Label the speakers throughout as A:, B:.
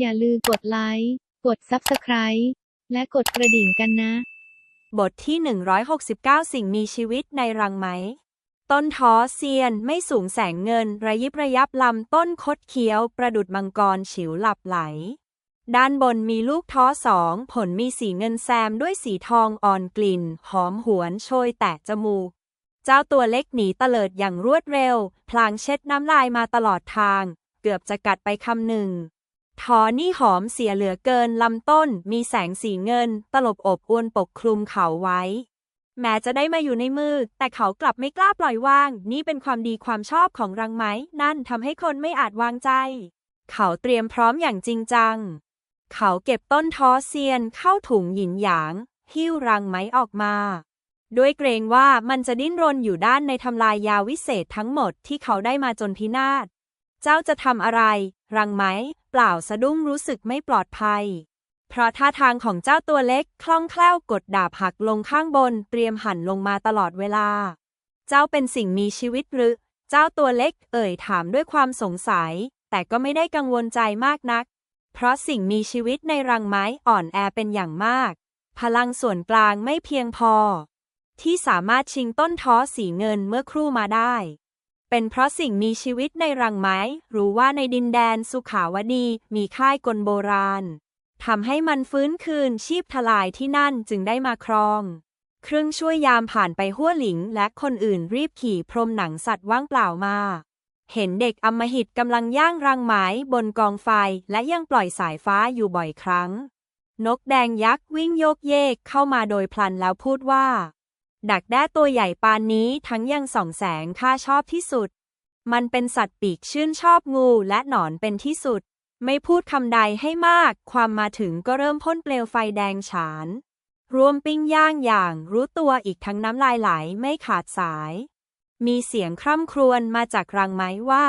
A: อย่าลืมกดไลค์ กด Subscribe และกดกระดิ่งกันนะ
B: บทที่ 169 สิ่งมีชีวิตในรังไหม ต้นท้อเซียนไม่สูงแสงเงิน ระยิบระยับลำต้นคดเคี้ยว ประดุดมังกรฉิวหลับไหล ด้านบนมีลูกท้อสอง ผลมีสีเงินแซมด้วยสีทองอ่อนกลิ่น หอมหวนโชยแตะจมูก เจ้าตัวเล็กหนีเตลิดอย่างรวดเร็ว พลางเช็ดน้ำลายมาตลอดทาง เกือบจะกัดไปคำหนึ่ง ทอนี่หอมเสียเหลือเกินลำต้นมีแสงสีเงิน ตลบอบอวนปกคลุมเขาไว้ แม้จะได้มาอยู่ในมือ แต่เขากลับไม่กล้าปล่อยว่าง นี่เป็นความดีความชอบของรังไม้ นั่นทำให้คนไม่อาจวางใจ เขาเตรียมพร้อมอย่างจริงจัง เขาเก็บต้นทอเซียนเข้าถุงหยินหยาง หิ้วรังไม้ออกมาด้วยเกรงว่ามันจะดิ้นรนอยู่ด้านในทำลายยาวิเศษทั้งหมดที่เขาได้มาจนพินาศ เจ้าจะทำอะไร รังไหม เปล่าสะดุ้งรู้สึกไม่ปลอดภัย เพราะท่าทางของเจ้าตัวเล็กคล่องแคล่วกดดาบหักลงข้างบน เตรียมหันลงมาตลอดเวลา เจ้าเป็นสิ่งมีชีวิตหรือ เจ้าตัวเล็กเอ่ยถามด้วยความสงสัย แต่ก็ไม่ได้กังวลใจมากนัก เพราะสิ่งมีชีวิตในรังไม้อ่อนแอเป็นอย่างมาก พลังส่วนกลางไม่เพียงพอ ที่สามารถชิงต้นท้อสีเงินเมื่อครู่มาได้ เป็นเพราะสิ่งมีชีวิตในรังไม้ รู้ว่าในดินแดนสุขาวดี มีค่ายกลโบราณทำให้มันฟื้นคืนชีพทลายที่นั่นจึงได้มาครองครึ่งช่วยยามผ่านไปหัวหลิง และคนอื่นรีบขี่พรมหนังสัตว์ว่างเปล่ามา เห็นเด็กอำมหิตกำลังย่างรังไม้บนกองไฟและยังปล่อยสายฟ้าอยู่บ่อยครั้ง นกแดงยักษ์วิ่งโยกเยกเข้ามาโดยพลันแล้วพูดว่า ดักแด้ตัวใหญ่ปานนี้ทั้งยังส่องแสงข้าชอบที่สุด มันเป็นสัตว์ปีกชื่นชอบงูและหนอนเป็นที่สุด ไม่พูดคำใดให้มาก ความมาถึงก็เริ่มพ่นเปลวไฟแดงฉาน รวมปิ้งย่างอย่างรู้ตัวอีกทั้งน้ำลายไหลไม่ขาดสาย มีเสียงคร่ำครวญมาจากรังไม้ว่า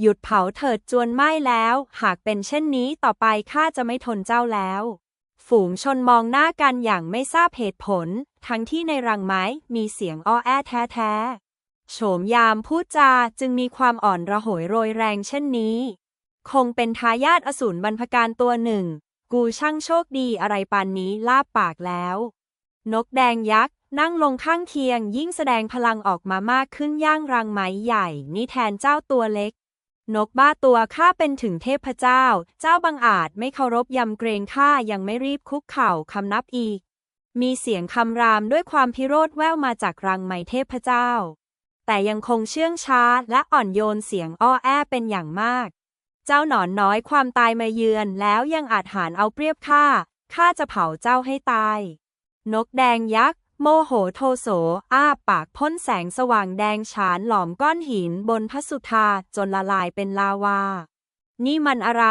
B: หยุดเผาเถิดจวนไหม้แล้ว หากเป็นเช่นนี้ต่อไปข้าจะไม่ทนเจ้าแล้ว ฝูงชนมองหน้ากันอย่างไม่ทราบเหตุผล ทั้งที่ในรังไม้มีเสียงอ้อแอแท้ๆ โฉมยามพูดจาจึงมีความอ่อนระหยโรยแรงเช่นนี้ คงเป็นทายาทอสูรบรรพการตัวหนึ่ง กูช่างโชคดีอะไรปานนี้ลาบปากแล้ว นกแดงยักษ์นั่งลงข้างเคียงยิ่งแสดงพลังออกมามากขึ้นย่างรังไม้ใหญ่ นี่แทนเจ้าตัวเล็ก นกบ้าตัวข้าเป็นถึงเทพเจ้า เจ้าบังอาจไม่เคารพยำเกรงข้ายังไม่รีบคุกเข่าคำนับอีก มีเสียงคำรามด้วยความพิโรธแว่วมาจากรังไมเทพเจ้า แต่ยังคงเชื่องช้าและอ่อนโยนเสียงอ้อแอเป็นอย่างมาก เจ้าหนอนน้อยความตายมาเยือนแล้วยังอาจหารเอาเปรียบข้าข้าจะเผาเจ้าให้ตาย นกแดงยักษ์ โมโหโทโส อ้าปากพ่นแสงสว่างแดงฉานหลอมก้อนหินบนพระสุธาจนละลายเป็นลาวา นี่มันอะไร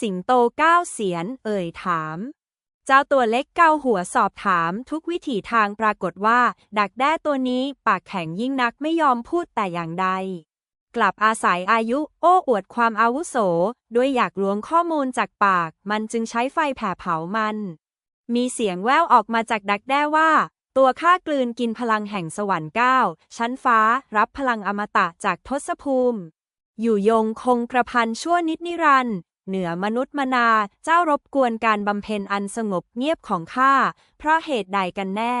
B: สิงโตก้าวเสียน เอ่ยถาม เจ้าตัวเล็กเกาหัวสอบถามทุกวิถีทางปรากฏว่า ดักแด้ตัวนี้ปากแข็งยิ่งนักไม่ยอมพูดแต่อย่างใด กลับอาศัยอายุ โอ้อวดความอาวุโส ด้วยอยากล้วงข้อมูลจากปาก มันจึงใช้ไฟแผ่เผามัน มีเสียงแว่วออกมาจากดักแด้ว่า ตัวข้ากลืนกินพลังแห่งสวรรค์เก้าชั้นฟ้า รับพลังอมตะจากทศภูมิ อยู่ยงคงกระพันชั่วนิดนิรันดร์เหนือมนุษย์มนา เจ้ารบกวนการบำเพ็ญอันสงบเงียบของข้า เพราะเหตุใดกันแน่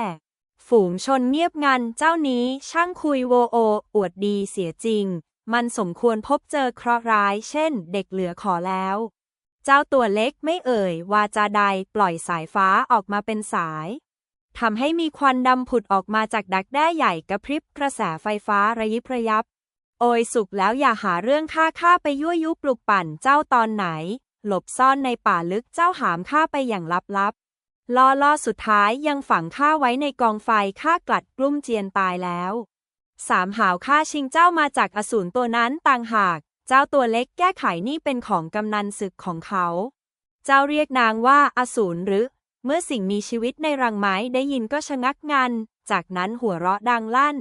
B: ฝูงชนเงียบงัน เจ้านี้ช่างคุยโวโอ อวดดีเสียจริง มันสมควรพบเจอเคราะห์ร้าย เช่น เด็กเหลือขอแล้ว เจ้าตัวเล็กไม่เอ่ย วาจาใดปล่อยสายฟ้าออกมาเป็นสาย ทำให้มีควันดำผุดออกมาจากดักแด้ใหญ่กระพริบกระแสไฟฟ้าระยิบระยับ โอยสุกแล้วอย่าหาเรื่องข้าข้าไปยั่วยุปลุกปั่นเจ้าตอนไหน หลบซ่อนในป่าลึกเจ้าหามข้าไปอย่างลับๆล่อล่อสุดท้ายยังฝังข้าไว้ในกองไฟข้ากลัดกลุ้มเจียนตายแล้วสามหาวข้าชิงเจ้ามาจากอสูรตัวนั้นต่างหาก เจ้าตัวเล็กแก้ไขนี่เป็นของกำนันศึกของเขา เจ้าเรียกนางว่าอสูรหรือ เมื่อสิ่งมีชีวิตในรังไม้ได้ยินก็ชะงักงัน จากนั้นหัวเราะดังลั่น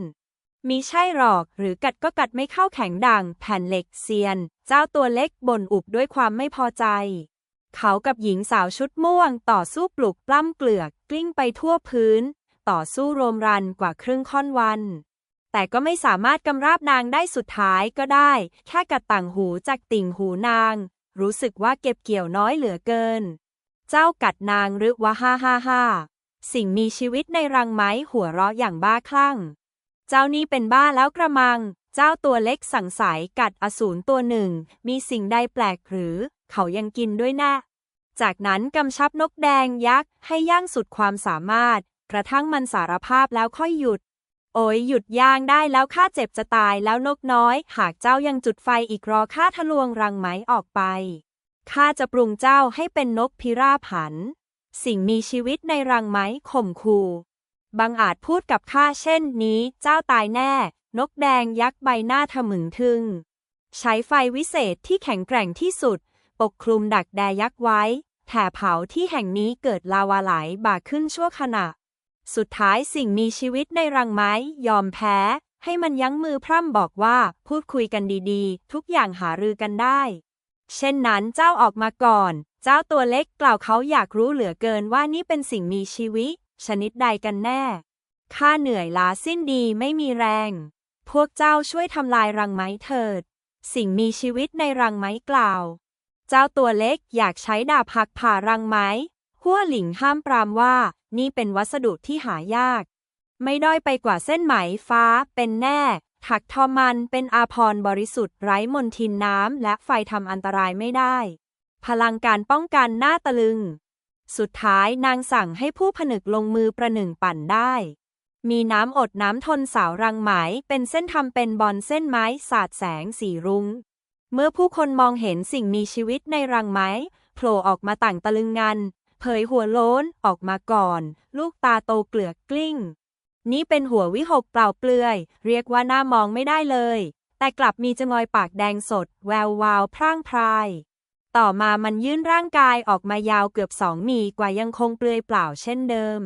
B: มีใช่หรอกหรือกัดก็กัดไม่เข้าแข็งดัง แผ่นเหล็กเซียน เจ้าตัวเล็กบ่นอุบด้วยความไม่พอใจ เขากับหญิงสาวชุดม่วง ต่อสู้ปลุกปล้ำเกลือก กลิ้งไปทั่วพื้น ต่อสู้โรมรันกว่าครึ่งค่อนวัน แต่ก็ไม่สามารถกำราบนางได้สุดท้ายก็ได้ แค่กัดต่างหูจากติ่งหูนาง รู้สึกว่าเก็บเกี่ยวน้อยเหลือเกิน เจ้ากัดนางหรือว่าฮ่าฮ่าฮ่าสิ่งมีชีวิตในรังไม้หัวเราะอย่างบ้าคลั่ง เจ้านี่เป็นบ้าแล้วกระมัง เจ้าตัวเล็กสังสายกัดอสูรตัวหนึ่ง มีสิ่งใดแปลกหรือ เขายังกินด้วยน่จากนั้นกำชับนกแดงยักษ์ให้ย่างสุดความสามารถ กระทั่งมันสารภาพแล้วค่อยหยุด โอ้ยหยุดย่างได้แล้วข้าเจ็บจะตายแล้วนกน้อย หากเจ้ายังจุดไฟอีกรอข้าทะลวงรังไหมออกไป ข้าจะปรุงเจ้าให้เป็นนกพิราบหัน สิ่งมีชีวิตในรังไหมข่มขู่บางอาจพูดกับข้าเช่นนี้ เจ้าตายแน่ นกแดงยักษ์ใบหน้าทะมึงทึง ใช้ไฟวิเศษที่แข็งแกร่งที่สุด ปกคลุมดักแดยักษ์ไว้แผ่เผาที่แห่งนี้เกิดลาวาไหลบ่าขึ้นชั่วขณะ สุดท้ายสิ่งมีชีวิตในรังไม้ยอมแพ้ ให้มันยั้งมือพร่ำบอกว่า พูดคุยกันดีๆ ทุกอย่างหารือกันได้ เช่นนั้นเจ้าออกมาก่อน เจ้าตัวเล็กกล่าวเขาอยากรู้เหลือเกินว่านี่เป็นสิ่งมีชีวิต ชนิดใดกันแน่ ข้าเหนื่อยล้าสิ้นดีไม่มีแรง พวกเจ้าช่วยทำลายรังไม้เถิด สิ่งมีชีวิตในรังไม้กล่าว เจ้าตัวเล็กอยากใช้ดาบหักผ่ารังไม้หัวหลิงห้ามปรามว่า นี่เป็นวัสดุที่หายาก ไม่ด้อยไปกว่าเส้นไหมฟ้าเป็นแน่ ถักทอมันเป็นอาพรบริสุทธิ์ไร้มนทินน้ำและไฟทำอันตรายไม่ได้ พลังการป้องกันหน้าตะลึง สุดท้ายนางสั่งให้ผู้ผนึกลงมือประหนึ่งปั่นได้ มีน้ำอดน้ำทนสาวรังไหมเป็นเส้นทำเป็นบอลเส้นไม้สาดแสงสีรุง้ง เมื่อผู้คนมองเห็นสิ่งมีชีวิตในรังไม้โผล่ออกมาต่างตะลึงงันเผยหัวโล้นออกมาก่อน ลูกตาโตเกลือกกลิ้ง นี่เป็นหัววิหกเปล่าเปลือย เรียกว่าหน้ามองไม่ได้เลย แต่กลับมีจงอยปากแดงสด แวววาวพร่างพราย ต่อมามันยื่นร่างกายออกมายาวเกือบสองมีกว่ายังคงเปลือยเปล่าเช่นเดิม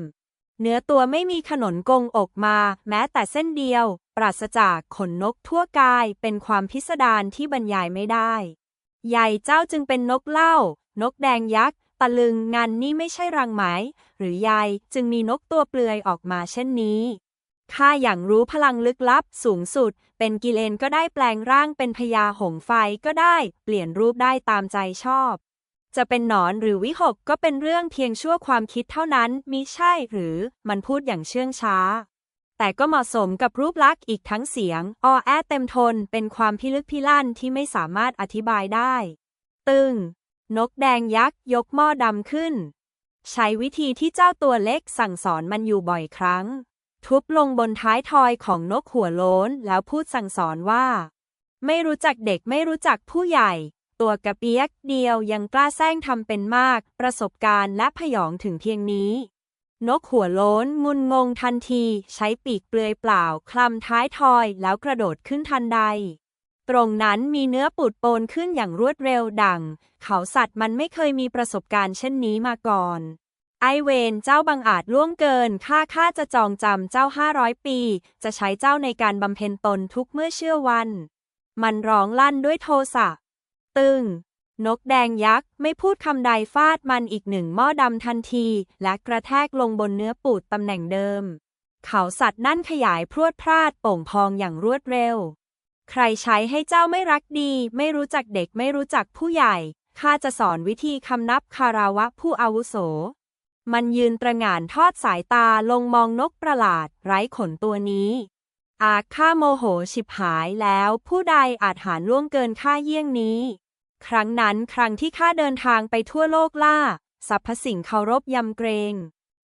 B: เนื้อตัวไม่มีขนนกงอกมา แม้แต่เส้นเดียว ปราศจากขนนกทั่วกายเป็นความพิสดารที่บรรยายไม่ได้ ใหญ่เจ้าจึงเป็นนกเล่า นกแดงยักษ์ ตะลึงงานนี่ไม่ใช่รังไหม หรือใยจึงมีนกตัวเปลือยออกมาเช่นนี้ข้าอย่างรู้พลังลึกลับสูงสุด เป็นกิเลนก็ได้แปลงร่างเป็นพญาหงไฟก็ได้ เปลี่ยนรูปได้ตามใจชอบ จะเป็นหนอนหรือวิหกก็เป็นเรื่องเพียงชั่วความคิดเท่านั้นมิใช่หรือมันพูดอย่างเชื่องช้า แต่ก็เหมาะสมกับรูปลักษณ์อีกทั้งเสียง ออแอเต็มทนเป็นความพิลึกพิลั่นที่ไม่สามารถอธิบายได้ ตึง นกแดงยักษ์ยกหม้อดำขึ้น ใช้วิธีที่เจ้าตัวเล็กสั่งสอนมันอยู่บ่อยครั้ง ทุบลงบนท้ายทอยของนกหัวโล้นแล้วพูดสั่งสอนว่า ไม่รู้จักเด็กไม่รู้จักผู้ใหญ่ ตัวกระเปียกเดียวยังกล้าแซงทำเป็นมาก ประสบการณ์และพยองถึงเพียงนี้ นกหัวโล้นงุนงงทันที ใช้ปีกเปลือยเปล่าคลำท้ายทอยแล้วกระโดดขึ้นทันใด ตรงนั้นมีเนื้อปูดโปนขึ้นอย่างรวดเร็วดัง เขาสัตว์มันไม่เคยมีประสบการณ์เช่นนี้มาก่อน ไอเวนเจ้าบังอาจล่วงเกินข้าข้าจะจองจำเจ้าห้าร้อยปี จะใช้เจ้าในการบำเพ็ญตนทุกเมื่อเชื่อวัน มันร้องลั่นด้วยโทสะ ตึง นกแดงยักษ์ไม่พูดคำใดฟาดมันอีกหนึ่งหม้อดำทันที และกระแทกลงบนเนื้อปูดตำแหน่งเดิม เขาสัตว์นั่นขยายพรวดพราดโป่งพองอย่างรวดเร็ว ใครใช้ให้เจ้าไม่รักดี ไม่รู้จักเด็กไม่รู้จักผู้ใหญ่ ข้าจะสอนวิธีคำนับคาราวะผู้อาวุโส มันยืนตระงานทอดสายตาลงมองนกประหลาด ไร้ขนตัวนี้ อาข้าโมโหฉิบหายแล้วผู้ใดอาจหารล่วงเกินข้าเยี่ยงนี้ ครั้งนั้นครั้งที่ข้าเดินทางไปทั่วโลกล่าสรรพสิ่งเคารพยำเกรง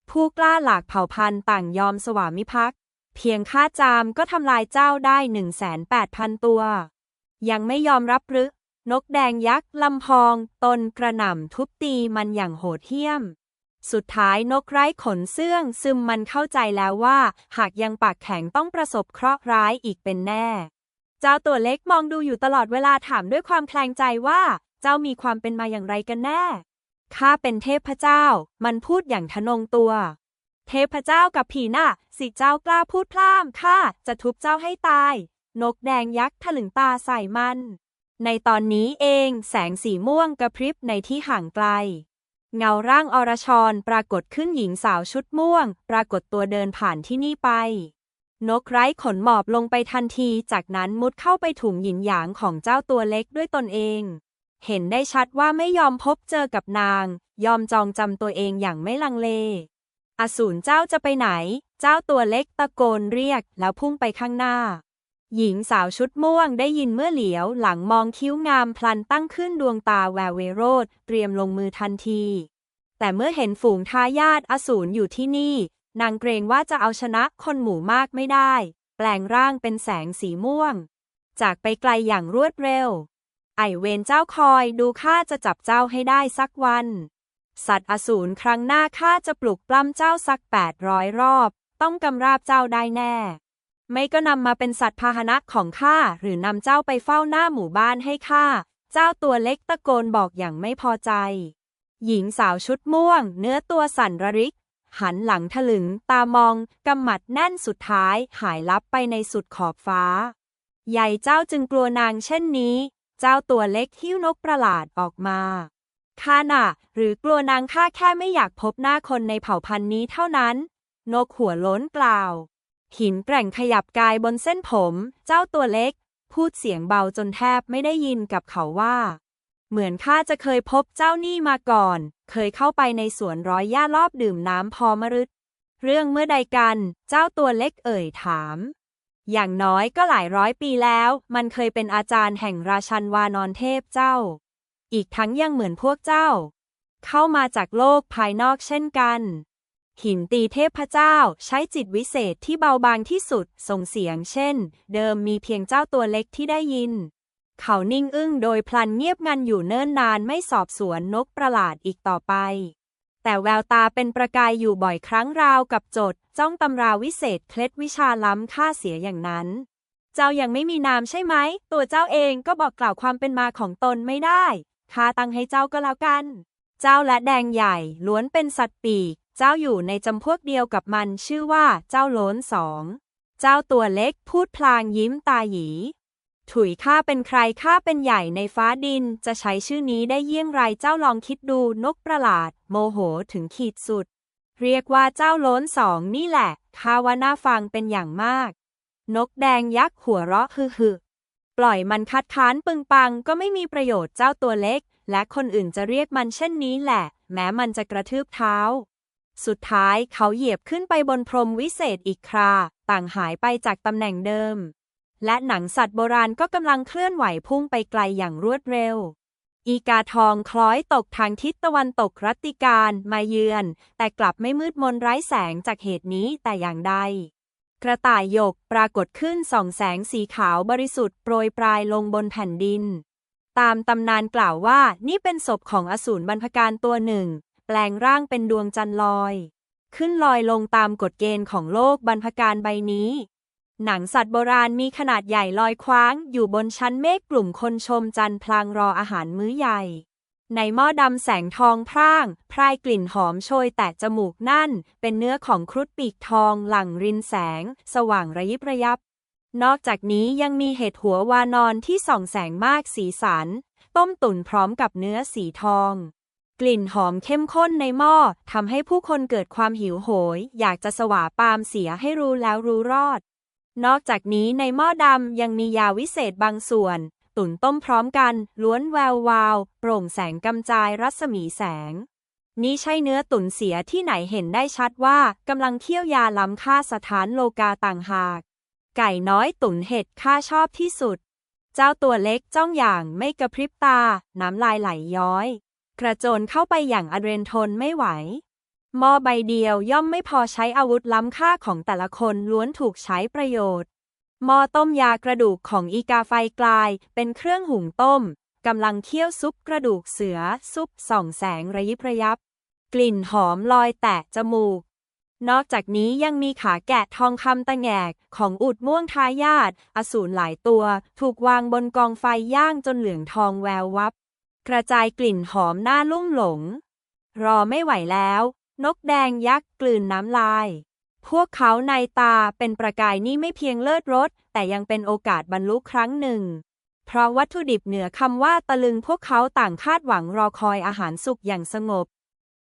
B: ผู้กล้าหลากเผ่าพันธุ์ต่างยอมสวามิภักดิ์ เพียงข้าจามก็ทำลายเจ้าได้หนึ่งแสนแปดพันตัว ยังไม่ยอมรับหรือ นกแดงยักษ์ลำพอง ตนกระหน่ำทุบตีมันอย่างโหดเหี้ยม สุดท้ายนกไร้ขนเสื่องซึมมันเข้าใจแล้วว่า หากยังปากแข็งต้องประสบเคราะห์ร้ายอีกเป็นแน่ เจ้าตัวเล็กมองดูอยู่ตลอดเวลาถามด้วยความแคลงใจว่า เจ้ามีความเป็นมาอย่างไรกันแน่ข้าเป็นเทพเจ้า มันพูดอย่างทะนงตัว เทพเจ้ากับผีน่ะ สิเจ้ากล้าพูดพล่ามข้าจะทุบเจ้าให้ตาย นกแดงยักษ์ถลึงตาใส่มัน ในตอนนี้เองแสงสีม่วงกระพริบในที่ห่างไกล เงาร่างอรชรปรากฏขึ้นหญิงสาวชุดม่วง ปรากฏตัวเดินผ่านที่นี่ไป นกไร้ขนหมอบลงไปทันที จากนั้นมุดเข้าไปถุงหยินหยางของเจ้าตัวเล็กด้วยตนเอง เห็นได้ชัดว่าไม่ยอมพบเจอกับนาง ยอมจองจำตัวเองอย่างไม่ลังเล อสูรเจ้าจะไปไหน เจ้าตัวเล็กตะโกนเรียกแล้วพุ่งไปข้างหน้า หญิงสาวชุดม่วงได้ยินเมื่อเหลียวหลังมองคิ้วงามพลันตั้งขึ้นดวงตาแววเวโรดเตรียมลงมือทันที แต่เมื่อเห็นฝูงทายาทอสูรอยู่ที่นี่ นางเกรงว่าจะเอาชนะคนหมู่มากไม่ได้ แปลงร่างเป็นแสงสีม่วง จากไปไกลอย่างรวดเร็ว ไอเวนเจ้าคอยดูข้าจะจับเจ้าให้ได้สักวัน สัตว์อสูรครั้งหน้าข้าจะปลุกปล้ำเจ้าสักแปดร้อยรอบ ต้องกำราบเจ้าได้แน่ ไม่ก็นำมาเป็นสัตว์พาหนะของข้าหรือนำเจ้าไปเฝ้าหน้าหมู่บ้านให้ข้า เจ้าตัวเล็กตะโกนบอกอย่างไม่พอใจ หญิงสาวชุดม่วง เนื้อตัวสั่นระริก หันหลังถลึงตามองกำหมัดแน่นสุดท้ายหายลับไปในสุดขอบฟ้า ใหญ่เจ้าจึงกลัวนางเช่นนี้ เจ้าตัวเล็กหิ้วนกประหลาดออกมา ข้าน่ะ หรือกลัวนางข้าแค่ไม่อยากพบหน้าคนในเผ่าพันธุ์นี้เท่านั้น นกหัวล้นกล่าว หินแกร่งขยับกายบนเส้นผม เจ้าตัวเล็ก พูดเสียงเบาจนแทบไม่ได้ยินกับเขาว่า เหมือนข้าจะเคยพบเจ้านี่มาก่อน เคยเข้าไปในสวนร้อยหญ้ารอบดื่มน้ำพอมฤตเรื่องเมื่อใดกัน เจ้าตัวเล็กเอ่ยถาม อย่างน้อยก็หลายร้อยปีแล้ว มันเคยเป็นอาจารย์แห่งราชันวานอนเทพเจ้า อีกทั้งยังเหมือนพวกเจ้า เข้ามาจากโลกภายนอกเช่นกัน หินตีเทพเจ้าใช้จิตวิเศษที่เบาบางที่สุดส่งเสียงเช่น เดิมมีเพียงเจ้าตัวเล็กที่ได้ยิน เขานิ่งอึ้งโดยพลันเงียบงันอยู่เนิ่นนานไม่สอบสวนนกประหลาดอีกต่อไป แต่แววตาเป็นประกายอยู่บ่อยครั้งราวกับโจทย์จ้องตำราวิเศษเคล็ดวิชาล้ำค่าเสียอย่างนั้นเจ้ายังไม่มีนามใช่ไหม ตัวเจ้าเองก็บอกกล่าวความเป็นมาของตนไม่ได้ ข้าตั้งให้เจ้าก็แล้วกัน เจ้าและแดงใหญ่ล้วนเป็นสัตว์ปีก เจ้าอยู่ในจำพวกเดียวกับมันชื่อว่าเจ้าโล้นสอง เจ้าตัวเล็กพูดพลางยิ้มตาหยี ถุยข้าเป็นใครข้าเป็นใหญ่ในฟ้าดินจะใช้ชื่อนี้ได้เยี่ยงไรเจ้าลองคิดดูนกประหลาด โมโหถึงขีดสุด เรียกว่าเจ้าโล้นสองนี่แหละข้าว่าน่าฟังเป็นอย่างมาก นกแดงยักษ์หัวเราะฮึฮึ ปล่อยมันคัดค้านปึงปังก็ไม่มีประโยชน์เจ้าตัวเล็ก และคนอื่นจะเรียกมันเช่นนี้แหละ แม้มันจะกระทืบเท้า สุดท้ายเขาเหยียบขึ้นไปบนพรมวิเศษอีกครา ต่างหายไปจากตำแหน่งเดิม และหนังสัตว์โบราณก็กำลังเคลื่อนไหวพุ่งไปไกลอย่างรวดเร็ว อีกาทองคล้อยตกทางทิศตะวันตกรัตติการมาเยือน แต่กลับไม่มืดมนไร้แสงจากเหตุนี้แต่อย่างใด กระต่ายหยกปรากฏขึ้นส่องแสงสีขาวบริสุทธิ์โปรยปลายลงบนแผ่นดิน ตามตำนานกล่าวว่านี่เป็นศพของอสูรบรรพการตัวหนึ่ง แปลงร่างเป็นดวงจันทร์ลอย ขึ้นลอยลงตามกฎเกณฑ์ของโลกบรรพการใบนี้ หนังสัตว์โบราณมีขนาดใหญ่ลอยคว้าง อยู่บนชั้นเมฆกลุ่มคนชมจันทร์พลางรออาหารมื้อใหญ่ ในหม้อดำแสงทองพร่าง พรายกลิ่นหอมโชยแตะจมูกนั่น เป็นเนื้อของครุฑปีกทองหลั่งรินแสง สว่างระยิบระยับ นอกจากนี้ยังมีเห็ดหัววานอนที่ส่องแสงมากสีสัน ต้มตุ๋นพร้อมกับเนื้อสีทอง กลิ่นหอมเข้มข้นในหม้อทำให้ผู้คนเกิดความหิวโหย อยากจะสว่าปามเสียให้รู้แล้วรู้รอดนอกจากนี้ในหม้อดำยังมียาวิเศษบางส่วน ตุ๋นต้มพร้อมกัน ล้วนแวววาว โปร่งแสงกำจายรัศมีแสง นี่ใช่เนื้อตุ๋นเสียที่ไหนเห็นได้ชัดว่ากำลังเคี่ยวยาล้ำค่าสถานโลกาต่างหาก ไก่น้อยตุ๋นเห็ดข้าชอบที่สุด เจ้าตัวเล็กจ้องอย่างไม่กระพริบตา น้ำลายไหลย้อย กระโจนเข้าไปอย่างอเรนทนไม่ไหวหม้อใบเดียวย่อมไม่พอใช้อาวุธล้ำค่าของแต่ละคนล้วนถูกใช้ประโยชน์ หม้อต้มยากระดูกของอีกาไฟกลาย เป็นเครื่องหุงต้มกำลังเคี่ยวซุปกระดูกเสือ ซุปส่องแสงระยิบระยับ กลิ่นหอมลอยแตะจมูก นอกจากนี้ยังมีขาแกะทองคำตะแงกของอุดม่วงทายาทอสูรหลายตัว ถูกวางบนกองไฟย่างจนเหลืองทองแวววับ กระจายกลิ่นหอมน่าลุ่มหลง รอไม่ไหวแล้ว นกแดงยักษ์กลืนน้ำลาย พวกเขาในตาเป็นประกายนี่ไม่เพียงเลิศรสแต่ยังเป็นโอกาสบรรลุครั้งหนึ่ง เพราะวัตถุดิบเหนือคำว่าตะลึงพวกเขาต่างคาดหวังรอคอยอาหารสุกอย่างสงบ